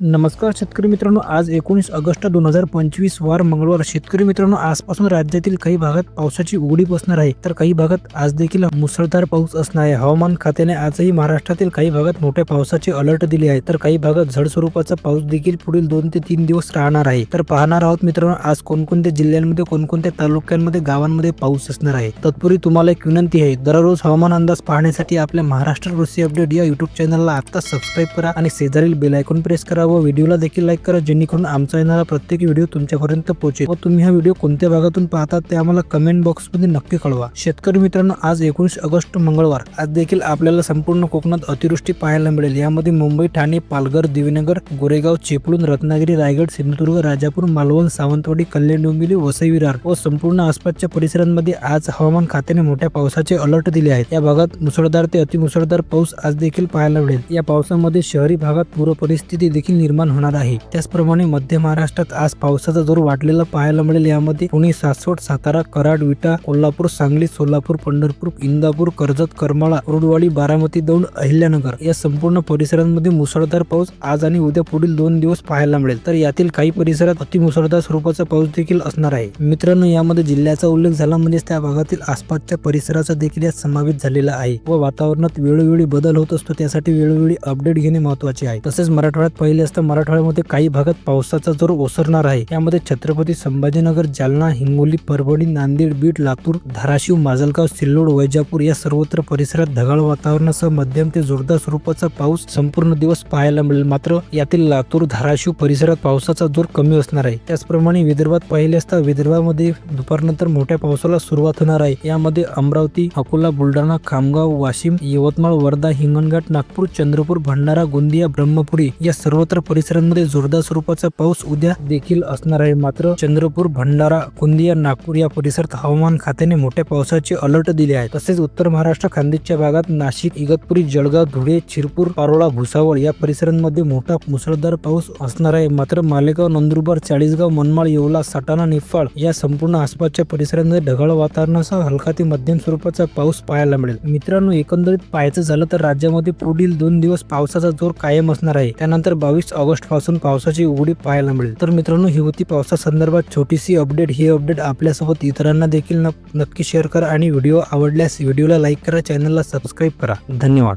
नमस्कार शेतकरी मित्रांनो आज एकोणीस ऑगस्ट दोन हजार पंचवीस वार मंगळवार. शेतकरी मित्रांनो आजपासून राज्यातील काही भागात पावसाची उघडी बसणार आहे. तर काही भागात आज देखील मुसळधार पाऊस असणार आहे. हवामान खात्याने आजही महाराष्ट्रातील काही भागात मोठ्या पावसाचे अलर्ट दिले आहे तर काही भागात झड स्वरूपाचा पाऊस देखील पुढील दोन ते तीन दिवस राहणार आहे. तर पाहणार आहोत मित्रांनो आज कोणकोणत्या जिल्ह्यांमध्ये कोणकोणत्या तालुक्यांमध्ये गावांमध्ये पाऊस असणार आहे. तत्पूर्वी तुम्हाला एक विनंती आहे दररोज हवामान अंदाज पाहण्यासाठी आपल्या महाराष्ट्र कृषी अपडेट या युट्यूब चॅनलला आता सबस्क्राईब करा आणि शेजारील बेल आयकॉन प्रेस करा. व व्हिडिओला देखील लाईक करा जेणेकरून आमचा येणारा प्रत्येक व्हिडिओ तुमच्यापर्यंत पोहोचेल. व तुम्ही हा व्हिडिओ कोणत्या भागातून पाहता ते आम्हाला कमेंट बॉक्समध्ये नक्की कळवा. शेतकरी मित्रांनो आज एकोणीस ऑगस्ट मंगळवार. आज देखील आपल्याला संपूर्ण कोकणात अतिवृष्टी पाहायला मिळेल. यामध्ये मुंबई ठाणे पालघर दिवेनगर गोरेगाव चिपळूण रत्नागिरी रायगड सिंधुदुर्ग राजापूर मालवण सावंतवाडी कल्याण डोंबिवली वसई विरार व संपूर्ण आसपासच्या परिसरांमध्ये आज हवामान खात्याने मोठ्या पावसाचे अलर्ट दिले आहेत. या भागात मुसळधार ते अतिमुसळधार पाऊस आज देखील पाहायला मिळेल. या पावसामध्ये शहरी भागात पूर परिस्थिती देखील निर्माण होणार आहे. त्याचप्रमाणे मध्य महाराष्ट्रात आज पावसाचा जोर वाढलेला पाहायला मिळेल. यामध्ये पुणे सासवड सातारा कराड विटा कोल्हापूर सांगली सोलापूर पंढरपूर इंदापूर कर्जत करमाळा रोडवाडी बारामती दौंड अहिल्यानगर या संपूर्ण परिसरांमध्ये मुसळधार पाऊस आज आणि उद्या पुढील दोन दिवस पाहायला मिळेल. तर यातील काही परिसरात अतिमुसळधार स्वरूपाचा पाऊस देखील असणार आहे. मित्रांनो यामध्ये जिल्ह्याचा उल्लेख झाला म्हणजेच त्या भागातील आसपासच्या परिसराचा देखील यात समावेश झालेला आहे व वातावरणात वेळोवेळी बदल होत असतो. त्यासाठी वेळोवेळी अपडेट घेणे महत्त्वाचे आहे. तसेच मराठवाड्यात पहिले असता मराठवाड्यामध्ये काही भागात पावसाचा जोर ओसरणार आहे. यामध्ये छत्रपती संभाजीनगर जालना हिंगोली परभणी नांदेड बीड लातूर धाराशिव माजलगाव सिल्लोड वैजापूर या सर्वत्र परिसरात ढगाळ वातावरणासह मध्यम ते जोरदार स्वरूपाचा पाऊस संपूर्ण दिवस पाहायला मिळेल. मात्र यातील लातूर धाराशिव परिसरात पावसाचा जोर कमी असणार आहे. त्याचप्रमाणे विदर्भात पाहिले असता विदर्भामध्ये दुपारनंतर मोठ्या पावसाला सुरुवात होणार आहे. यामध्ये अमरावती अकोला बुलढाणा खामगाव वाशिम यवतमाळ वर्धा हिंगणघाट नागपूर चंद्रपूर भंडारा गोंदिया ब्रह्मपुरी या सर्वत्र परिसरांमध्ये जोरदार स्वरूपाचा पाऊस उद्या देखील असणार आहे. मात्र चंद्रपूर भंडारा गोंदिया नागपूर या परिसरात हवामान खात्याने मोठ्या पावसाचे अलर्ट दिले आहे तसेच उत्तर महाराष्ट्र खानदेशच्या भागात नाशिक इगतपुरी जळगाव धुळे शिरपूर पारोळा भुसावळ या परिसरांमध्ये मोठा मुसळधार पाऊस असणार आहे. मात्र मालेगाव नंदुरबार चाळीसगाव मनमाळ येवला सटाणा निफाड या संपूर्ण आसपासच्या परिसरांमध्ये ढगाळ वातावरणासह हलका ते मध्यम स्वरूपाचा पाऊस पाहायला मिळेल. मित्रांनो एकंदरीत पाहायचं झालं तर राज्यामध्ये पुढील दोन दिवस पावसाचा जोर कायम असणार आहे. त्यानंतर बावीस ऑगस्टपासून पावसाची उघडी पाहायला मिळेल. तर मित्रांनो ही होती पावसासंदर्भात छोटीशी अपडेट. ही अपडेट आपल्यासोबत इतरांना देखील नक्की शेअर करा आणि व्हिडिओ आवडल्यास व्हिडिओला लाईक करा चॅनलला सबस्क्राईब करा. धन्यवाद.